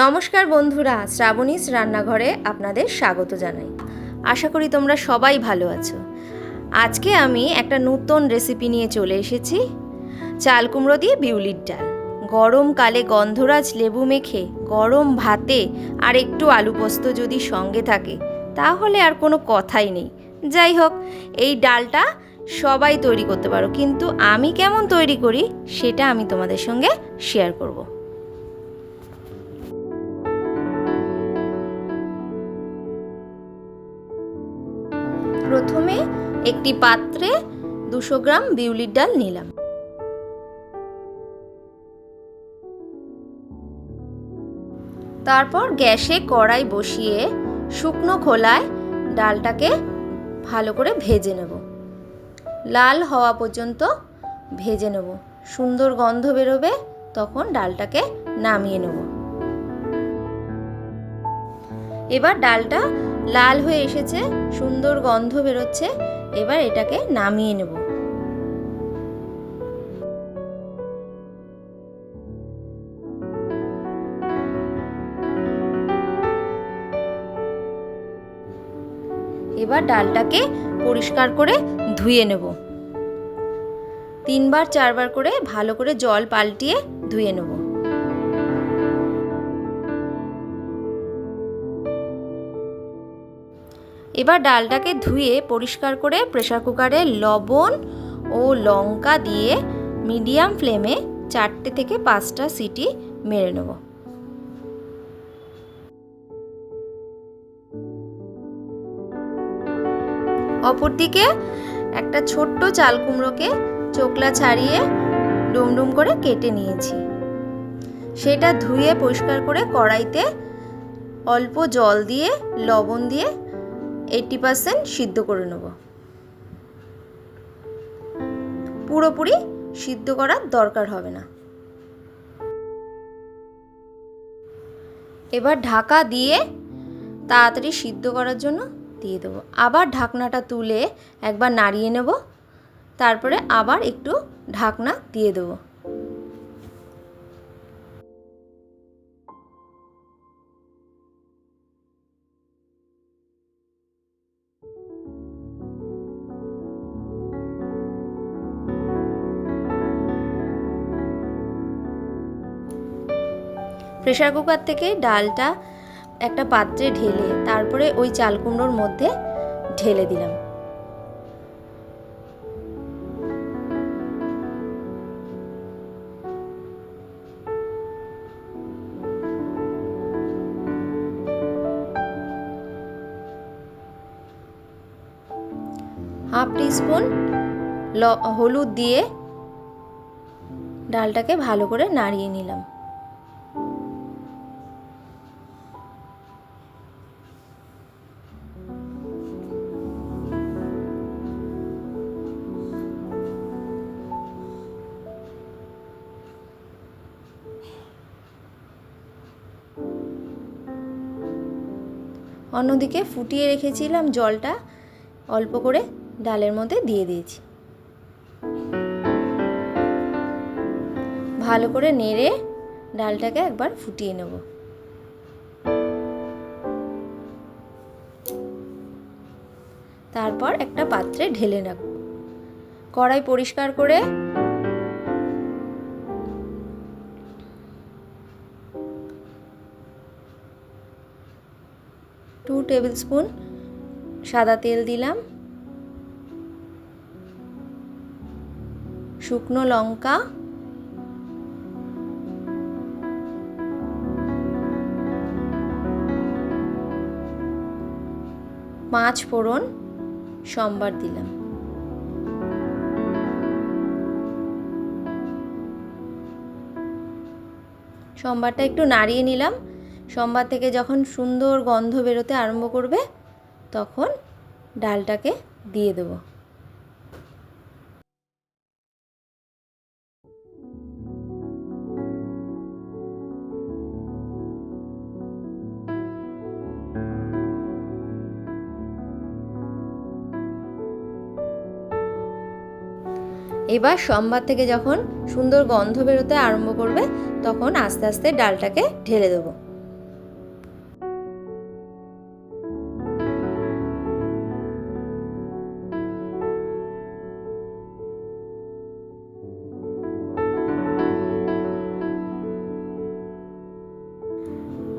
নমস্কার বন্ধুরা, শ্রাবণীস রান্নাঘরে আপনাদের স্বাগত জানাই। আশা করি তোমরা সবাই ভালো আছো। আজকে আমি একটা নতুন রেসিপি নিয়ে চলে এসেছি। চাল কুমড়ো দিয়ে বিউলির ডাল। গরমকালে গন্ধরাজ লেবু মেখে, গরম ভাতে আর একটু আলু পোস্ত যদি সঙ্গে থাকে, তাহলে আর কোনো কথাই নেই। যাই হোক, এই ডালটা সবাই তৈরি করতে পারো, কিন্তু আমি কেমন তৈরি করি, সেটা আমি তোমাদের সঙ্গে শেয়ার করব। একটি পাত্রে দুশো গ্রাম বিউলির ডাল নিলাম। তারপর গ্যাসে কড়াই বসিয়ে শুকনো খোলায় ডালটাকে ভালো করে ভেজে নেব। লাল হওয়া পর্যন্ত ভেজে নেব। সুন্দর গন্ধ বেরোবে, তখন ডালটাকে নামিয়ে নেব। এবার ডালটা লাল হয়ে এসেছে, সুন্দর গন্ধ বেরোচ্ছে এবার এটাকে নামিয়ে নেব। এবার ডালটাকে পরিষ্কার করে ধুয়ে নেব। তিনবার, চারবার করে ভালো করে জল পাল্টিয়ে ধুয়ে নেব। এবার ডালটাকে ধুয়ে পরিষ্কার করে প্রেশার কুকারে লবণ ও লঙ্কা দিয়ে মিডিয়াম ফ্লেমে চারটে থেকে পাঁচটা সিটি মেরে নেব। অপরদিকে একটা ছোট্ট চাল কুমড়োকে চোকলা ছাড়িয়ে ডুমডুম করে কেটে নিয়েছি। সেটা ধুয়ে পরিষ্কার করে কড়াইতে অল্প জল দিয়ে, লবণ দিয়ে এইটটি পারসেন্ট সিদ্ধ করে নেব। পুরোপুরি সিদ্ধ করার দরকার হবে না। এবার ঢাকা দিয়ে তাড়াতাড়ি সিদ্ধ করার জন্য দিয়ে দেবো। আবার ঢাকনাটা তুলে একবার নাড়িয়ে নেব। তারপরে আবার একটু ঢাকনা দিয়ে দেবো। প্রেশার কুকার থেকে ডালটা একটা পাত্রে ঢেলে তারপরে ওই চাল কুমড়োর মধ্যে ঢেলে দিলাম। হাফ টিস্পুন হলুদ দিয়ে ডালটাকে ভালো করে নাড়িয়ে নিলাম। অন্যদিকে ফুটিয়ে রেখেছিলাম জলটা অল্প করে ডালের মধ্যে দিয়ে দিয়েছি। ভালো করে নেড়ে ডালটাকে একবার ফুটিয়ে নেব। তারপর একটা পাত্রে ঢেলে রাখব কড়াই পরিষ্কার করে টু টেবিল স্পুন সাদা তেল দিলাম, শুকনো লঙ্কা পাঁচ ফোড়ন, সোমবার দিলাম। সোমবারটা একটু নাড়িয়ে নিলাম সোমবার থেকে যখন সুন্দর গন্ধ বেরোতে আরম্ভ করবে, তখন ডালটাকে দিয়ে দেবো। এবার সোমবার থেকে যখন সুন্দর গন্ধ বেরোতে আরম্ভ করবে, তখন আস্তে আস্তে ডালটাকে ঢেলে দেবো।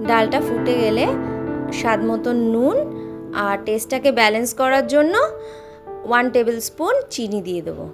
ডালটা ফুটে গেলে স্বাদ মতন নুন আর টেস্টটাকে ব্যালেন্স করার জন্য ওয়ান টেবিল স্পুন চিনি দিয়ে দেবো।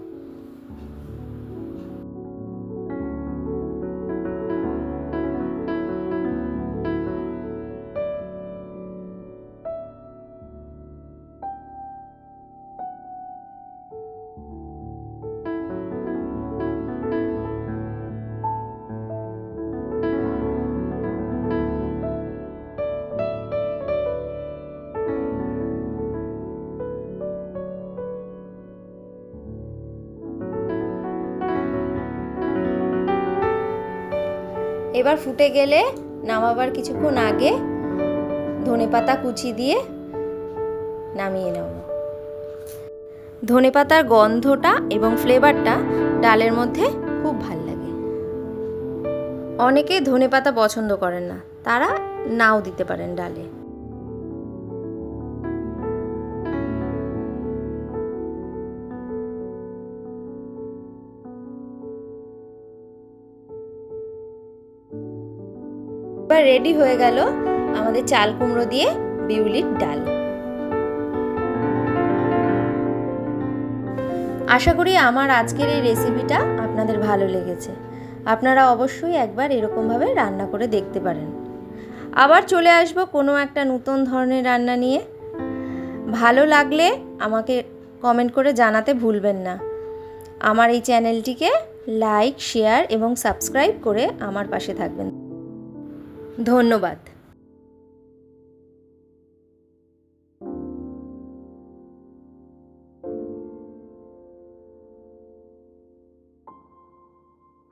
এবার ফুটে গেলে নামাবার কিছুক্ষণ আগে ধনেপাতা কুচি দিয়ে নামিয়ে নেব। ধনেপাতার গন্ধটা এবং ফ্লেভারটা ডালের মধ্যে খুব ভালো লাগে। অনেকে ধনেপাতা পছন্দ করেন না, তারা নাও দিতে পারেন ডালে। এবার রেডি হয়ে গেল আমাদের চাল কুমড়ো দিয়ে বিউলির ডাল। আশা করি আমার আজকের এই রেসিপিটা আপনাদের ভালো লেগেছে। আপনারা অবশ্যই একবার এরকমভাবে রান্না করে দেখতে পারেন। আবার চলে আসব কোনো একটা নতুন ধরনের রান্না নিয়ে। ভালো লাগলে আমাকে কমেন্ট করে জানাতে ভুলবেন না। আমার এই চ্যানেলটিকে লাইক শেয়ার এবং সাবস্ক্রাইব করে আমার পাশে থাকবেন। ধন্যবাদ।